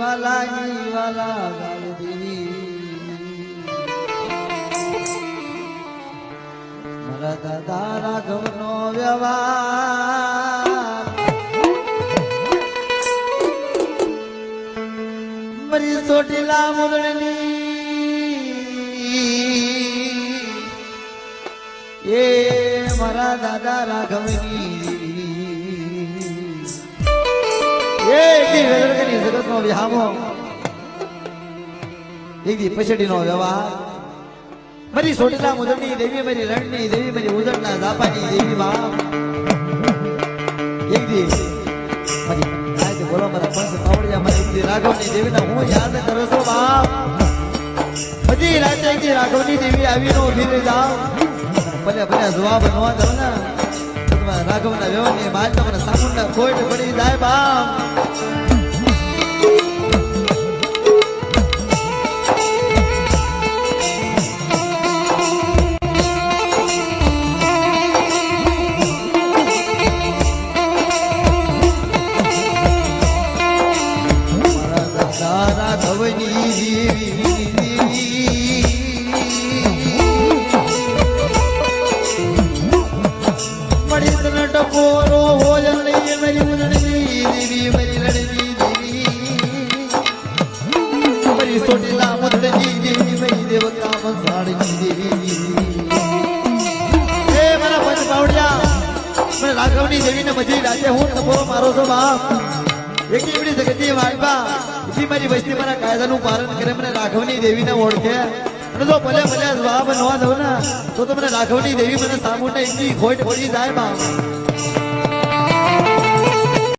વાલાની વાલા ગાલધી મારા દાદા રાઘવનો વ્યવહાર. મરી ચોટીલા મુરણની એ મારા દાદા રાઘવની. દી વેદરકની જગતનો વિહામો એક દી પછડીનો વ્યવહાર. મારી સોટલા મુદરની દેવી, મારી રણની દેવી, મારી ઉદરના ઝાપાની દેવી બાપ. એક દી મારી આજે બોલો, મારા પંચ પાવડિયા મારી એક દી રાઘવની દેવીને હું યાદ કરો છો બાપ. બધી રાતે એક દી રાઘવની દેવી આવીને ઊભી રહી જાવ ભલે ભલે જવાબ ન દઉં ને. રાઘવના વ્યવહારની માલ મને સામુંડા ખોટ પડી જાય બાપ. રાઘવની દેવી. મળી તને ટકોરો હોય લઈ મારી પંચ પાવડિયા મને રાઘવની દેવીને બધી રાતે હું ટકોરો મારો છો એક એવડી જગતી વાળબા ઈ મારી વસ્તી મારા કાયદાનું પાલન કરે, મને રાઘવની દેવીને ઓળખે. અને જો ભલે ભલે જવાબ ન દઉં ને, તો તો મને રાઘવની દેવી મને સામુંડે એટલી ખોટ પડી જાય બા.